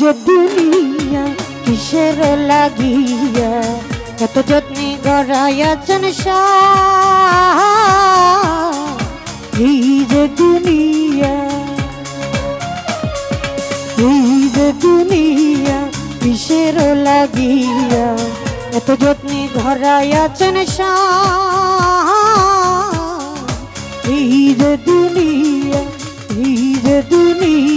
যে দুনিয়া কিসের লাগিয়া? কত যত্নে গড়াইয়াছেন এই যে দুনিয়া, এই যে দুনিয়া কিসের লাগিয়া? এত যত্নে ঘরাইয়াছেন এই যে দুনিয়া, এই যে দুনিয়া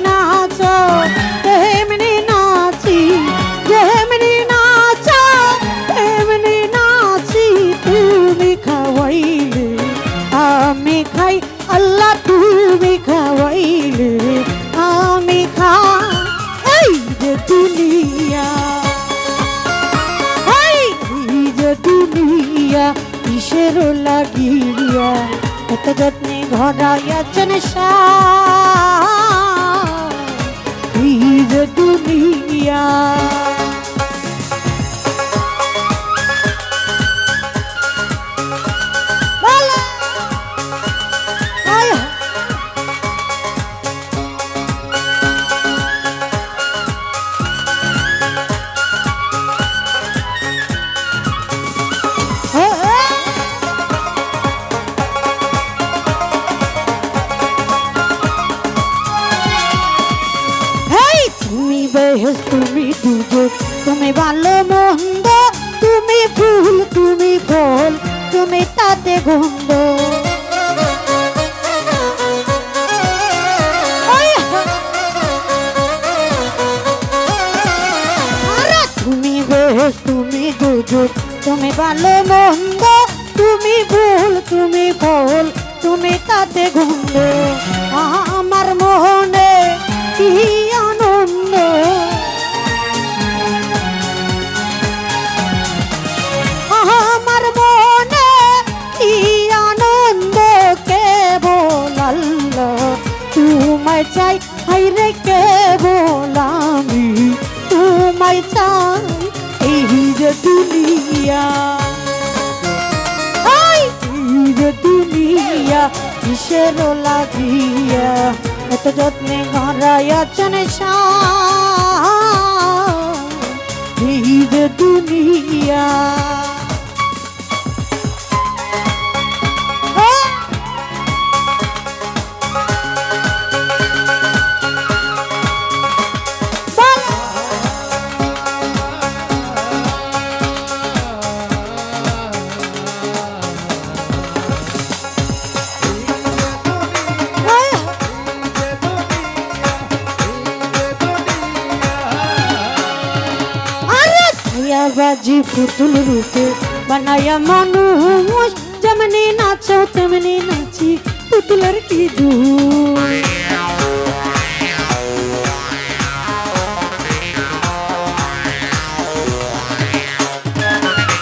কিসের লাগিয়া এত যত্নে ঘরাইয়াছেন এই তুমি বেহেস তুমি দুজো তুমি ভালো মন্দ, তুমি ফুল, তুমি ফল, তুমি তাতে গন্ধ। ওই আরে তুমি বেহেস তুমি দুজো তুমি ভালো মন্দ, তুমি ফুল, তুমি ফল, তুমি তাতে গন্ধ। চাই হাইরে কেবল আমি তোমায় চাই, এই যে দুনিয়া। এই যে দুনিয়া, কিসের লাগিয়া? এত যত্নে ঘরাইয়াছেন এই যে দুনিয়া। जी फुटल रूपे। बनाया मानू जमनी नाचो, तमनी नाची पुतलर की धूल।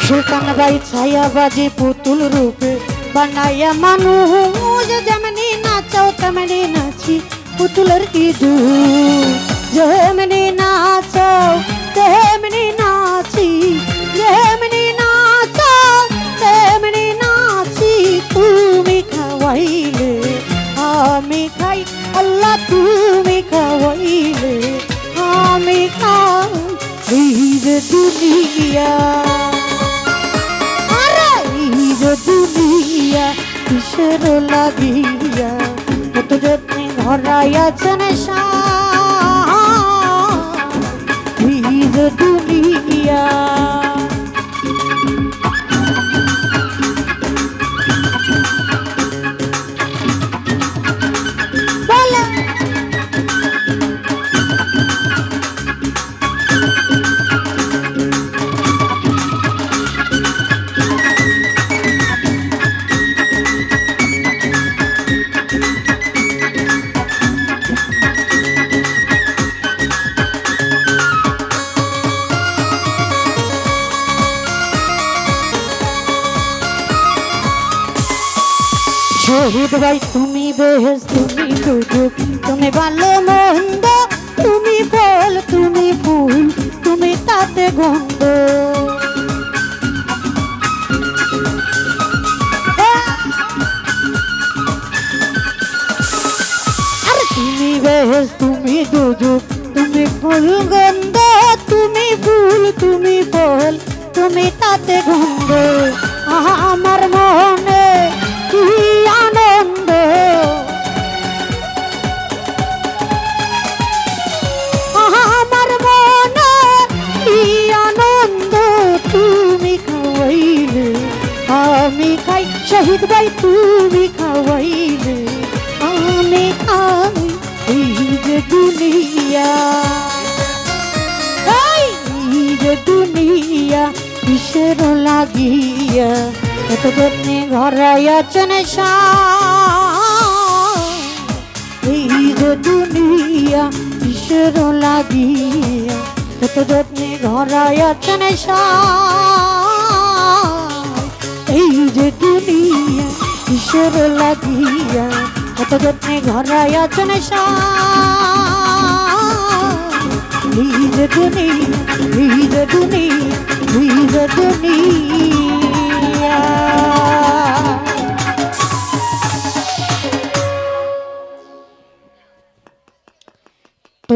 सुल्तान भाई छाया बाजी पुतुल रूपे। बनाया मानू मुझे नाचो, तमनी नाची पुतलर की धूल। जो मनी नाचो ते मनी ना নাচি যেমনি নাচাও তেমনি নাচি, তুমি খাওয়াইলে, আমি খাই, আল্লাহ তুমি খাওয়াইলে, আমি খাই এই যে দুনিয়া দুনিয়া কিসের লাগিয়া? কত যত্নে ঘরাইয়াছেন এই যে দুনিয়া শহীদ ভাই, তুমি বেহেস তুমি দুজুক তুমি ভালো মন্দ, তুমি ফল, তুমি ফুল, তুমি তাতে গন্ধ। তুমি বেহেস তুমি ফুল গন্ধ, তুমি ফুল, তুমি ফল, তুমি তাতে গন্ধ। আমার মনে শহীদ ভাই তুমি খাওয়াইলে আমি খাই এই যে দুনিয়া এই যে দুনিয়া কিসের লাগিয়া এত যত্নে ঘরাইয়াছেন এই যে দুনিয়া কিসের লাগিয়া এত যত্নে ঘরাইয়াছেন এই যে দুনিয়া, কিসের লাগিয়া? এত যত্নে ঘরাইয়াছেন এই যে দুনিয়া, এই যে দুনিয়া, এই যে দুনিয়া। তো